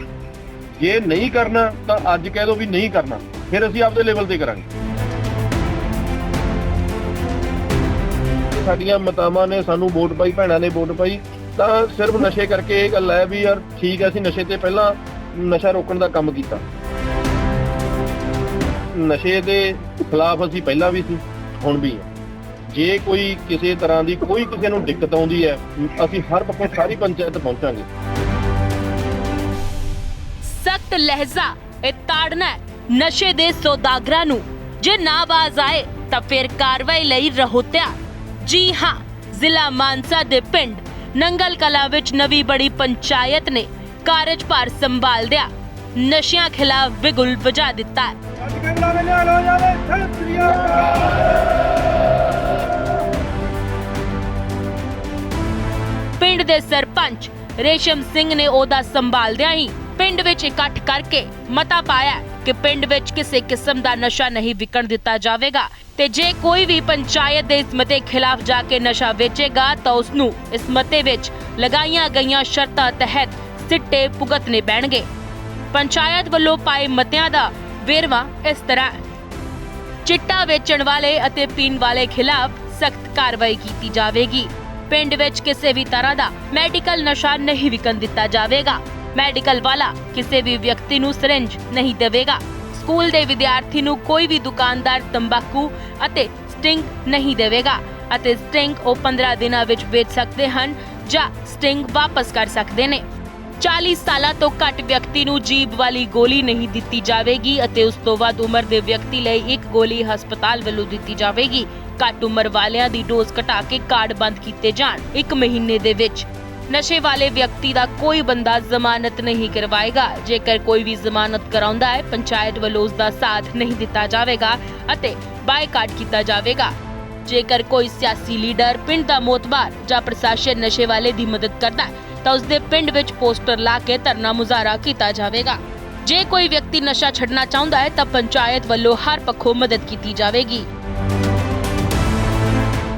ਜੇ ਨਹੀਂ ਕਰਨਾ, ਤਾਂ ਅੱਜ ਕਹਿ ਦੋ ਵੀ ਨਹੀਂ ਕਰਨਾ। ਫਿਰ ਅਸੀਂ ਆਪਦੇ ਲੈਵਲ ਤੇ ਕਰਾਂਗੇ। ਸਾਡੀਆਂ ਮਾਤਾਵਾਂ ਨੇ, ਸਾਨੂੰ ਵੋਟ ਪਾਈ, ਭੈਣਾਂ ਨੇ ਵੋਟ ਪਾਈ, ਤਾਂ ਸਿਰਫ ਨਸ਼ੇ ਕਰਕੇ ਇਹ ਗੱਲ ਹੈ ਵੀ ਯਾਰ, ਠੀਕ ਹੈ, ਅਸੀਂ ਨਸ਼ੇ ਤੇ ਪਹਿਲਾਂ ਨਸ਼ਾ ਰੋਕਣ ਦਾ ਕੰਮ ਕੀਤਾ। ਨਸ਼ੇ ਦੇ ਖਿਲਾਫ ਅਸੀਂ ਪਹਿਲਾਂ ਵੀ ਸੀ, ਹੁਣ ਵੀ ਹਾਂ। ਜੇ ਕੋਈ ਕਿਸੇ ਤਰ੍ਹਾਂ ਦੀ ਕੋਈ ਕਿਸੇ ਨੂੰ ਦਿੱਕਤ ਆਉਂਦੀ ਹੈ, ਅਸੀਂ ਹਰ ਪੱਖੋਂ ਸਾਰੀ ਪੰਚਾਇਤ ਪਹੁੰਚਾਂਗੇ। ਸਖਤ ਲਹਿਜ਼ਾ ਇਹ ਤਾੜਨਾ ਨਸ਼ੇ ਦੇ ਸੌਦਾਗਰਾਂ ਨੂੰ ਜੇ ਨਾ ਬਾਜ਼ ਆਏ, ਤਾਂ ਫਿਰ ਕਾਰਵਾਈ ਲਈ ਰਹੋ ਤਿਆਰ। ਜੀ ਹਾਂ, ਜ਼ਿਲ੍ਹਾ ਮਾਨਸਾ ਦੇ ਪਿੰਡ ਨੰਗਲ ਕਲਾ ਵਿੱਚ ਨਵੀਂ ਬੜੀ ਪੰਚਾਇਤ ਨੇ ਕਾਰਜਭਾਰ ਸੰਭਾਲਦਿਆਂ ਨਸ਼ਿਆਂ ਖਿਲਾਫ ਬਿਗੁਲ ਵਜਾ ਦਿੱਤਾ ਪਿੰਡ ਦੇ ਸਰਪੰਚ ਰੇਸ਼ਮ ਸਿੰਘ ਨੇ ਉਹਦਾ ਸੰਭਾਲਦਿਆਂ ਹੀ ਪਿੰਡ ਵਿੱਚ ਇਕੱਠ ਕਰਕੇ ਮਤਾ ਪਾਇਆ ਕਿ ਪਿੰਡ ਵਿੱਚ ਕਿਸੇ ਕਿਸਮ ਦਾ ਨਸ਼ਾ ਨਹੀਂ ਵਿਕਣ ਦਿੱਤਾ ਜਾਵੇਗਾ ਤੇ ਜੇ ਕੋਈ ਵੀ ਪੰਚਾਇਤ ਦੇ ਇਸ ਮਤੇ ਖਿਲਾਫ ਜਾ ਕੇ ਨਸ਼ਾ ਵੇਚੇਗਾ ਤਾਂ ਉਸ ਨੂੰ ਇਸ ਮਤੇ ਵਿੱਚ ਲਗਾਈਆਂ ਗਈਆਂ ਸ਼ਰਤਾਂ ਤਹਿਤ ਸਿੱਟੇ ਭੁਗਤਨੇ ਪੈਣਗੇ। ਪੰਚਾਇਤ ਵੱਲੋਂ ਪਾਏ ਮਤਿਆਂ ਦਾ ਵੇਰਵਾ ਇਸ ਤਰ੍ਹਾਂ ਚਿੱਟਾ ਵੇਚਣ ਵਾਲੇ ਅਤੇ ਪੀਣ ਵਾਲੇ ਖਿਲਾਫ ਸਖਤ ਕਾਰਵਾਈ ਕੀਤੀ ਜਾਵੇਗੀ। ਪਿੰਡ ਵਿੱਚ ਕਿਸੇ ਵੀ ਤਰ੍ਹਾਂ ਦਾ ਮੈਡੀਕਲ ਨਸ਼ਾ ਨਹੀਂ ਵਿਕਣ ਦਿੱਤਾ ਜਾਵੇਗਾ। ਮੈਡੀਕਲ ਵਾਲਾ ਕਿਸੇ ਵੀ ਵਿਅਕਤੀ ਨੂੰ ਸਿਰਿੰਜ ਨਹੀਂ ਦੇਵੇਗਾ। ਸਕੂਲ ਦੇ ਵਿਦਿਆਰਥੀ ਨੂੰ ਕੋਈ ਵੀ ਦੁਕਾਨਦਾਰ ਤੰਬਾਕੂ ਅਤੇ ਸਟਿੰਗ ਨਹੀਂ ਦੇਵੇਗਾ ਅਤੇ ਸਟਿੰਗ ਉਹ 15 ਦਿਨਾਂ ਵਿੱਚ ਵੇਚ ਸਕਦੇ ਹਨ ਜਾਂ ਸਟਿੰਗ ਵਾਪਸ ਕਰ ਸਕਦੇ ਨੇ। 40 ਸਾਲਾਂ ਤੋਂ ਘੱਟ ਵਿਅਕਤੀ ਨੂੰ ਜੀਭ ਵਾਲੀ ਗੋਲੀ ਨਹੀਂ ਦਿੱਤੀ ਜਾਵੇਗੀ ਅਤੇ ਉਸ ਤੋਂ ਵੱਧ ਉਮਰ ਦੇ ਵਿਅਕਤੀ ਲਈ ਇੱਕ ਗੋਲੀ ਹਸਪਤਾਲ ਵੱਲੋਂ ਦਿੱਤੀ ਜਾਵੇਗੀ। ਘੱਟ ਉਮਰ ਵਾਲਿਆਂ ਦੀ ਡੋਜ਼ ਘਟਾ ਕੇ ਕਾਰਡ ਬੰਦ ਕੀਤੇ ਜਾਣ। ਇੱਕ ਮਹੀਨੇ ਦੇ ਵਿੱਚ ਨਸ਼ੇ ਵਾਲੇ ਵਿਅਕਤੀ ਦਾ ਕੋਈ ਬੰਦਾ ਜ਼ਮਾਨਤ ਨਹੀਂ ਕਰਵਾਏਗਾ। ਜੇਕਰ ਕੋਈ ਵੀ ਜ਼ਮਾਨਤ ਕਰਾਉਂਦਾ ਹੈ, ਪੰਚਾਇਤ ਵੱਲੋਂ ਉਸ ਦਾ ਸਾਥ ਨਹੀਂ ਦਿੱਤਾ ਜਾਵੇਗਾ ਅਤੇ ਬਾਈਕਾਟ ਕੀਤਾ ਜਾਵੇਗਾ। ਜੇਕਰ ਕੋਈ ਸਿਆਸੀ ਲੀਡਰ, ਪਿੰਡ ਦਾ ਮੋਤਬਾਰ ਜਾਂ ਪ੍ਰਸ਼ਾਸਨ ਨਸ਼ੇ ਵਾਲੇ ਦੀ ਮਦਦ ਕਰਦਾ ਹੈ ਤਾਂ ਉਸ ਦੇ ਪਿੰਡ ਵਿੱਚ ਪੋਸਟਰ ਲਾ ਕੇ ਧਰਨਾ ਮੁਜ਼ਾਹਰਾ ਕੀਤਾ ਜਾਵੇਗਾ। ਜੇ ਕੋਈ ਵਿਅਕਤੀ ਨਸ਼ਾ ਛੱਡਣਾ ਚਾਹੁੰਦਾ ਹੈ ਤਾਂ ਪੰਚਾਇਤ ਵੱਲੋਂ ਹਰ ਪੱਖੋਂ ਮਦਦ ਕੀਤੀ ਜਾਵੇਗੀ।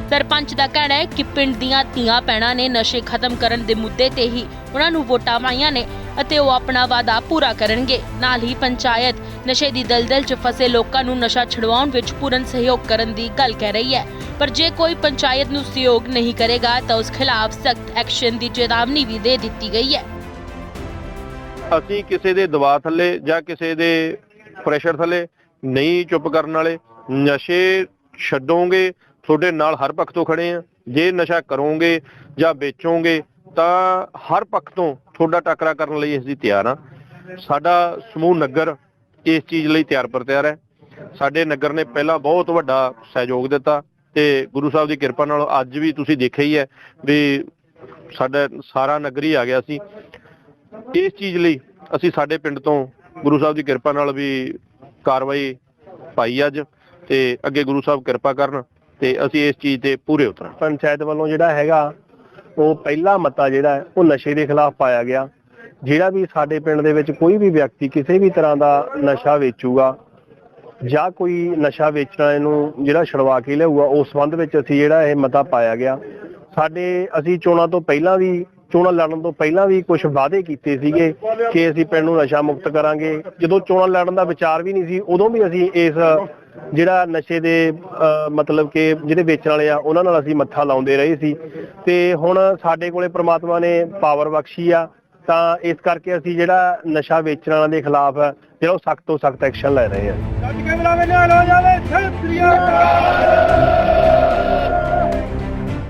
ਸਰਪੰਚ ਦਾ ਕਹਿਣਾ ਹੈ ਕਿ ਪਿੰਡ ਦੀਆਂ ਧੀਆਂ ਪੈਣਾ ਨੇ ਨਸ਼ੇ ਖਤਮ ਕਰਨ ਦੇ ਮੁੱਦੇ ਤੇ ਹੀ ਉਹਨਾਂ ਨੂੰ ਵੋਟਾਂ ਪਾਈਆਂ ਨੇ ਅਤੇ ਉਹ ਆਪਣਾ ਵਾਅਦਾ ਪੂਰਾ ਕਰਨਗੇ। ਨਾਲ ਹੀ ਪੰਚਾਇਤ ਨਸ਼ੇ ਦੀ ਦਲਦਲ 'ਚ ਫਸੇ ਲੋਕਾਂ ਨੂੰ ਨਸ਼ਾ ਛੁਡਵਾਉਣ ਵਿੱਚ ਪੂਰਨ ਸਹਿਯੋਗ ਕਰਨ ਦੀ ਗੱਲ ਕਹਿ ਰਹੀ ਹੈ। ਪਰ ਜੇ ਕੋਈ ਪੰਚਾਇਤ ਨੂੰ ਸਹਿਯੋਗ ਨਹੀਂ ਕਰੇਗਾ, ਤਾਂ ਉਸ ਖਿਲਾਫ ਸਖਤ ਐਕਸ਼ਨ ਦੀ ਚੇਤਾਵਨੀ ਵੀ ਦੇ ਦਿੱਤੀ ਗਈ ਹੈ। ਅਸੀਂ ਕਿਸੇ ਦੇ ਦਬਾਅ ਥੱਲੇ ਜਾਂ ਕਿਸੇ ਦੇ ਪ੍ਰੈਸ਼ਰ ਥੱਲੇ ਨਹੀਂ ਚੁੱਪ ਕਰਨ ਵਾਲੇ। ਨਸ਼ੇ ਛੱਡੋਗੇ, ਤੁਹਾਡੇ ਨਾਲ ਹਰ ਪੱਖ ਤੋਂ ਖੜੇ ਆ ਜੇ ਨਸ਼ਾ ਕਰੋਗੇ ਜਾਂ ਵੇਚੋਗੇ, ਤਾਂ ਹਰ ਪੱਖ ਤੋਂ ਤੁਹਾਡਾ ਟੱਕਰਾ ਕਰਨ ਲਈ ਅਸੀਂ ਤਿਆਰ ਆ ਸਾਡਾ ਸਮੂਹ ਨਗਰ ਇਸ ਚੀਜ਼ ਲਈ ਤਿਆਰ ਪਰ ਤਿਆਰ ਹੈ। ਸਾਡੇ ਨਗਰ ਨੇ ਪਹਿਲਾਂ ਬਹੁਤ ਵੱਡਾ ਸਹਿਯੋਗ ਦਿੱਤਾ ਤੇ ਗੁਰੂ ਸਾਹਿਬ ਦੀ ਕਿਰਪਾ ਨਾਲ ਅੱਜ ਵੀ ਤੁਸੀਂ ਦੇਖਿਆ ਹੀ ਹੈ ਵੀ ਸਾਡਾ ਸਾਰਾ ਨਗਰ ਹੀ ਆ ਗਿਆ ਸੀ। ਇਸ ਚੀਜ਼ ਲਈ ਅਸੀਂ ਸਾਡੇ ਪਿੰਡ ਤੋਂ ਗੁਰੂ ਸਾਹਿਬ ਦੀ ਕਿਰਪਾ ਨਾਲ ਵੀ ਕਾਰਵਾਈ ਪਾਈ ਅੱਜ ਤੇ ਅੱਗੇ ਗੁਰੂ ਸਾਹਿਬ ਕਿਰਪਾ ਕਰਨ ਤੇ ਅਸੀਂ ਇਸ ਚੀਜ਼ ਤੇ ਪੂਰੇ ਉਤਰਾਂ ਪੰਚਾਇਤ ਵੱਲੋਂ ਜਿਹੜਾ ਹੈਗਾ ਉਹ ਪਹਿਲਾ ਮਤਾ ਜਿਹੜਾ ਹੈ, ਉਹ ਨਸ਼ੇ ਦੇ ਖਿਲਾਫ ਪਾਇਆ ਗਿਆ। ਜਿਹੜਾ ਵੀ ਸਾਡੇ ਪਿੰਡ ਦੇ ਵਿੱਚ ਕੋਈ ਵੀ ਵਿਅਕਤੀ ਕਿਸੇ ਵੀ ਤਰ੍ਹਾਂ ਦਾ ਨਸ਼ਾ ਵੇਚੂਗਾ ਜਾਂ ਕੋਈ ਨਸ਼ਾ ਵੇਚਣ ਵਾਲੇ ਨੂੰ ਜਿਹੜਾ ਛੁਡਵਾ ਕੇ ਲਿਆਊਗਾ ਉਸ ਸੰਬੰਧ ਵਿੱਚ ਅਸੀਂ ਜਿਹੜਾ ਇਹ ਮਤਾ ਪਾਇਆ ਗਿਆ। ਸਾਡੇ ਅਸੀਂ ਚੋਣਾਂ ਤੋਂ ਪਹਿਲਾਂ ਵੀ ਚੋਣਾਂ ਲੜਨ ਤੋਂ ਪਹਿਲਾਂ ਵੀ ਕੁਝ ਵਾਅਦੇ ਕੀਤੇ ਸੀਗੇ ਕਿ ਅਸੀਂ ਪਿੰਡ ਨੂੰ ਨਸ਼ਾ ਮੁਕਤ ਕਰਾਂਗੇ। ਜਦੋਂ ਚੋਣਾਂ ਲੜਨ ਦਾ ਵਿਚਾਰ ਵੀ ਨਹੀਂ ਸੀ ਉਦੋਂ ਵੀ ਅਸੀਂ ਇਸ ਜਿਹੜਾ ਨਸ਼ੇ ਦੇ ਅਹ, ਮਤਲਬ ਕਿ ਜਿਹੜੇ ਵੇਚਣ ਵਾਲੇ ਆ ਉਹਨਾਂ ਨਾਲ ਅਸੀਂ ਮੱਥਾ ਲਾਉਂਦੇ ਰਹੇ ਸੀ। ਤੇ ਹੁਣ ਸਾਡੇ ਕੋਲੇ ਪ੍ਰਮਾਤਮਾ ਨੇ ਪਾਵਰ ਬਖਸ਼ੀ ਆ। ਤਾਂ ਇਸ ਕਰਕੇ ਅਸੀਂ ਜਿਹੜਾ ਨਸ਼ਾ ਵੇਚਣ ਵਾਲਿਆਂ ਦੇ ਖਿਲਾਫ ਜਿਹੜਾ ਉਹ ਸਖਤ ਤੋਂ ਸਖਤ ਐਕਸ਼ਨ ਲੈ ਰਹੇ ਹਾਂ।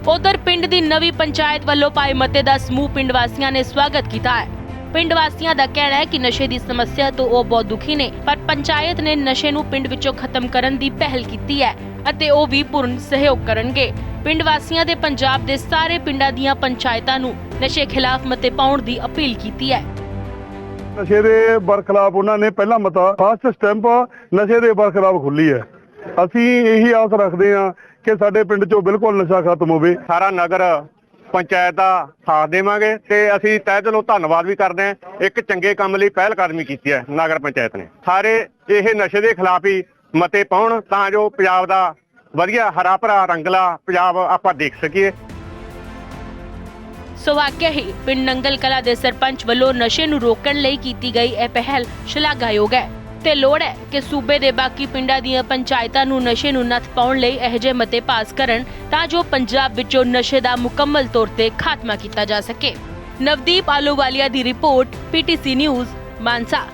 ਉਧਰ ਪਿੰਡ ਦੀ ਨਵੀਂ ਪੰਚਾਇਤ ਵੱਲੋਂ ਪਾਏ ਮਤੇ ਦਾ ਸਮੂਹ ਪਿੰਡ ਵਾਸੀਆਂ ਨੇ ਸਵਾਗਤ ਕੀਤਾ ਹੈ। ਪਿੰਡ ਵਾਸੀਆਂ ਦਾ ਕਹਿਣਾ ਹੈ ਕਿ ਨਸ਼ੇ ਦੀ ਸਮੱਸਿਆ ਤੋਂ ਉਹ ਬਹੁਤ ਦੁਖੀ ਨੇ ਪਰ ਪੰਚਾਇਤ ਨੇ ਨਸ਼ੇ ਨੂੰ ਪਿੰਡ ਵਿੱਚੋਂ ਖਤਮ ਕਰਨ ਦੀ ਪਹਿਲ ਕੀਤੀ ਹੈ ਅਤੇ ਉਹ ਵੀ ਪੂਰਨ ਸਹਿਯੋਗ ਕਰਨਗੇ। ਪਿੰਡ ਵਾਸੀਆਂ ਦੇ ਪੰਜਾਬ ਦੇ ਸਾਰੇ ਪਿੰਡਾਂ ਦੀਆਂ ਪੰਚਾਇਤਾਂ ਨੂੰ ਨਸ਼ੇ ਖਿਲਾਫ ਮਤੇ ਪਾਉਣ ਦੀ ਅਪੀਲ ਕੀਤੀ ਹੈ। ਨਸ਼ੇ ਦੇ ਬਰਖਲਾਫ ਉਹਨਾਂ ਨੇ ਪਹਿਲਾ ਮਤਾ ਫਸਟ ਸਟੈਂਪ ਨਸ਼ੇ ਦੇ ਬਰਖਲਾਫ ਖੁੱਲੀ ਹੈ। ਅਸੀਂ ਇਹੀ ਆਸ ਰੱਖਦੇ ਹਾਂ ਕਿ ਸਾਡੇ ਪਿੰਡ 'ਚੋਂ ਬਿਲਕੁਲ ਨਸ਼ਾ ਖਤਮ ਹੋਵੇ। ਸਾਰਾ ਨਗਰ ਪੰਚਾਇਤ ਦਾ ਸਾਥ ਦੇਵਾਂਗੇ ਤੇ ਅਸੀਂ ਤਹਿ ਦਿਲੋਂ ਧੰਨਵਾਦ ਵੀ ਕਰਦੇ ਹਾਂ। ਇੱਕ ਚੰਗੇ ਕੰਮ ਲਈ ਪਹਿਲ ਕਦਮੀ ਕੀਤੀ ਹੈ ਨਗਰ ਪੰਚਾਇਤ ਨੇ। ਸਾਰੇ ਇਹ ਨਸ਼ੇ ਦੇ ਖਿਲਾਫ ਹੀ ਮਤੇ ਪਾਉਣ ਤਾਂ ਜੋ ਪੰਜਾਬ ਦਾ ਵਧੀਆ ਹਰਾ ਭਰਾ ਰੰਗਲਾ ਪੰਜਾਬ ਆਪਾਂ ਦੇਖ ਸਕੀਏ। ਸੋ ਵਾਕਿਆ ਹੀ। ਪਿੰਡ ਨੰਗਲ ਕਲਾ ਦੇ ਸਰਪੰਚ ਵੱਲੋਂ ਨਸ਼ੇ ਨੂੰ ਰੋਕਣ ਲਈ ਕੀਤੀ ਗਈ ਇਹ ਪਹਿਲ ਸ਼ਲਾਘਾਯੋਗ ਹੈ ਤੇ ਲੋੜ ਹੈ ਕਿ ਸੂਬੇ ਦੇ ਬਾਕੀ ਪਿੰਡਾਂ ਦੀਆਂ ਪੰਚਾਇਤਾਂ ਨੂੰ ਨਸ਼ੇ ਨੂੰ ਨੱਥ ਪਾਉਣ ਲਈ ਇਹ ਜਿਹੇ ਮਤੇ ਪਾਸ ਕਰਨ ਤਾਂ ਜੋ ਪੰਜਾਬ ਵਿੱਚੋਂ ਨਸ਼ੇ ਦਾ ਮੁਕੰਮਲ ਤੌਰ ਤੇ ਖਾਤਮਾ ਕੀਤਾ ਜਾ ਸਕੇ। ਨਵਦੀਪ ਆਲੋਵਾਲੀਆ ਦੀ ਰਿਪੋਰਟ, ਪੀਟੀਸੀ ਨਿਊਜ਼, ਮਾਨਸਾ।